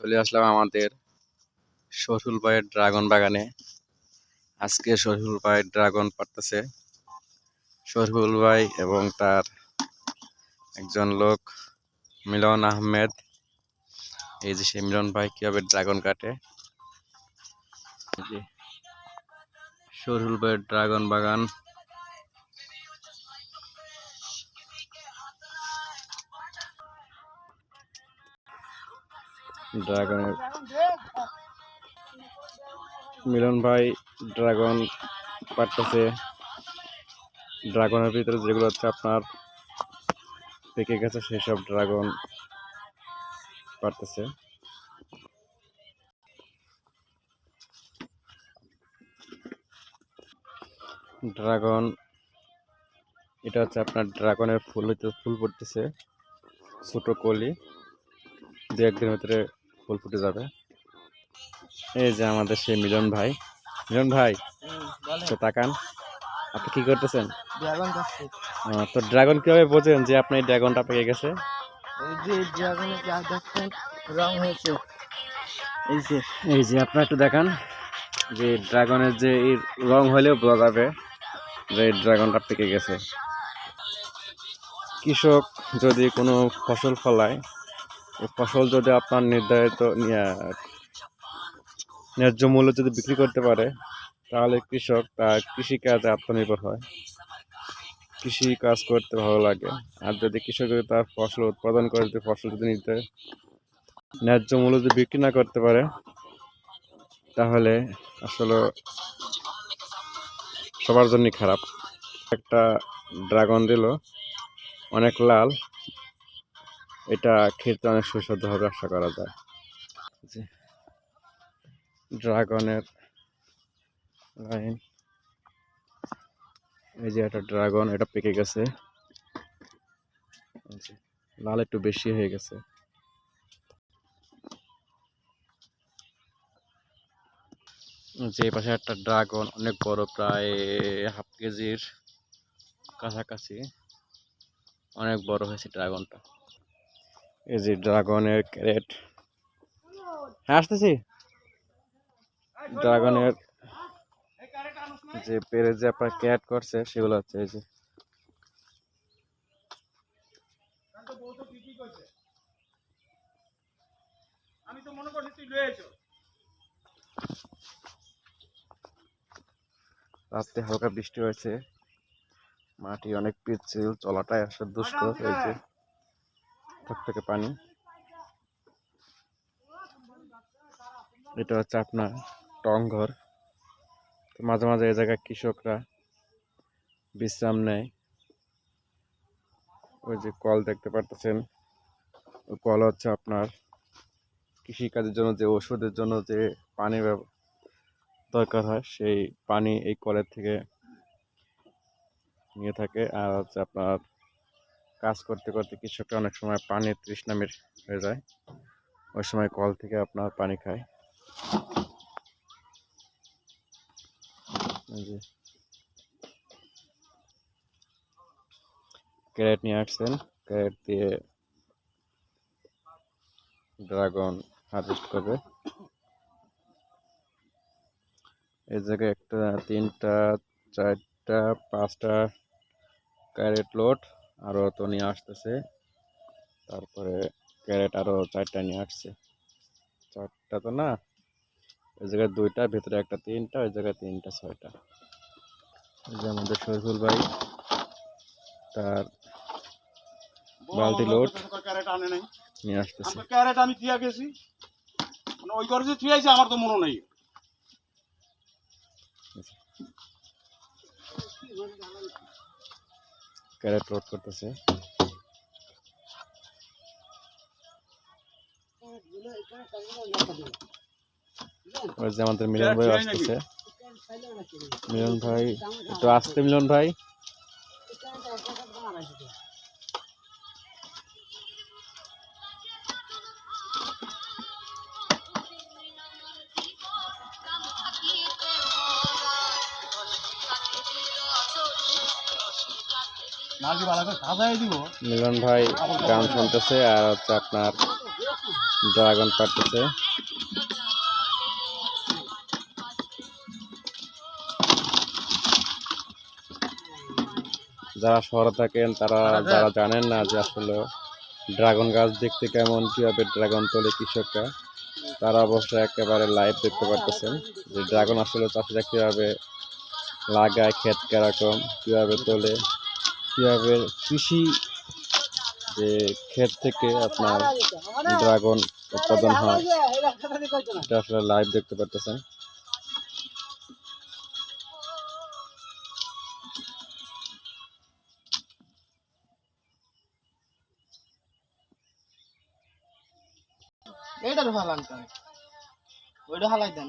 চলে আসলাম আমাদের শরীফুল ভাইয়ের ড্রাগন বাগানে। আজকে শরীফুল ভাই ড্রাগন পারতেছে শরীফুল ভাই এবং তার একজন লোক, মিলন আহমেদ। এই যে সেই মিলন ভাই কীভাবে ড্রাগন কাটে? এই ভাইয়ের ড্রাগন বাগান। ড্রাগনের মিলন ভাই ড্রাগন পারতেছে। ড্রাগনের ভিতরে যেগুলো হচ্ছে আপনার পেকে গেছে সেই সব ড্রাগন পারতেছে। ড্রাগন, এটা হচ্ছে আপনার ড্রাগনের ফুল হইতে ফুল পড়তেছে, ছোট কলি। দু একদিনের ভিতরে ফুল ফুটে যাবে। এই যে আমাদের সেই মিলন ভাই। মিলন ভাই তো তাকান আপনি কি করতেছেন? তো ড্রাগন কীভাবে বোঝেন যে আপনার ড্রাগনটা পেকে গেছে? রং হয়েছে। এই যে। এই যে আপনার একটু দেখান যে ড্রাগনের যে রং হলেও বোঝা যাবে যে ড্রাগনটা পেকে গেছে। কৃষক যদি কোনো ফসল ফলায় ফসল যদি আপনার নির্ধারিত ন্যায্য মূল্য যদি বিক্রি করতে পারে, তাহলে কৃষক তার কৃষিকাজে আত্মনির্ভর হয়। কৃষি কাজ করতে ভালো লাগে। আর যদি কৃষক যদি তার ফসল উৎপাদন করে, যদি ফসল যদি নিতে ন্যায্য মূল্য যদি বিক্রি না করতে পারে, তাহলে আসলে সবার জন্যই খারাপ। একটা ড্রাগন দিল, অনেক লাল এটা খেতে অনেক সুস্বাদু হবে আশা করা যায়। ড্রাগনের লাইন। এই যে একটা ড্রাগন, এটা পেকে গেছে। লাল একটু বেশি হয়ে গেছে। যে পাশে একটা ড্রাগন, অনেক বড়, প্রায় হাফ কেজির কাছাকাছি। অনেক বড় হয়েছে ড্রাগনটা। এই যে ড্রাগনের ক্যারেট। হ্যাঁ আসতেছি। ড্রাগনের যে পেরে যে আপনার ক্যারেট করছে, সেগুলো হচ্ছে এই যে। আমি তো করছি তুই লয়েছ রাত্রে হালকা বৃষ্টি হয়েছে। মাটি অনেক পিচ্ছিল, চলাটাই আসলে দুষ্কর হয়েছে থেকে পানি। এটা হচ্ছে আপনার টং ঘর। তো মাঝে মাঝে এ জায়গায় কৃষকরা বিশ্রাম নেয়। ওই যে কল দেখতে পারতেছেন, ওই কল হচ্ছে আপনার কৃষিকাজের জন্য যে ওষুধের জন্য যে পানি দরকার হয়, সেই পানি এই কলের থেকে নিয়ে থাকে। আর হচ্ছে আপনার কাজ করতে করতে কৃষকরা অনেক সময় পানির তৃষ্ণা হয়ে যায়। ওই সময় কল থেকে আপনার পানি খায়। ক্যারেট নিয়ে আসছেন। ক্যারেট দিয়ে ড্রাগন হারভেস্ট করবে। এই জায়গায় একটা, তিনটা, চারটা, পাঁচটা ক্যারেট লোড। আরও তো নিয়ে আসতেছে। তারপরে ক্যারেট আরও চারটা নিয়ে আসছে। চারটা তো না ওই জায়গায় দুইটা ভেতরে একটা তিনটা ওই জায়গায় তিনটা ছয়টা। এই যে আমাদের শরীফুল ভাই তার বালতি লোড ক্যারেট আনে নাই। নিয়ে আসতেছে। ক্যারেট আমি থিয়া গেছি। মানে ওই ঘরে যে থিয়াইছে আমার তো মনে নেই। ক্যারেট লোড করতেছে ওই যে আমাদের মিলন ভাই আসতেছে মিলন ভাই একটু আসতে মিলন ভাই মিলন ভাই গান শুনতেছে আর হচ্ছে আপনার ড্রাগন পাড়তেছে যারা শহরে থাকেন তারা যারা জানেন না যে আসলে ড্রাগন গাছ দেখতে কেমন কীভাবে ড্রাগন তোলে কৃষকরা তারা অবশ্যই একেবারে লাইভ দেখতে পারতেছেন যে ড্রাগন আসলে চাষিরা কীভাবে লাগায় ক্ষেত কীরকম কীভাবে তোলে। কীভাবে কৃষি যে ক্ষেত থেকে আপনার ড্রাগন উৎপাদন হয়, এটা আসলে লাইভ দেখতে পারতেছেন। ভালো ওইটা হালাই দেন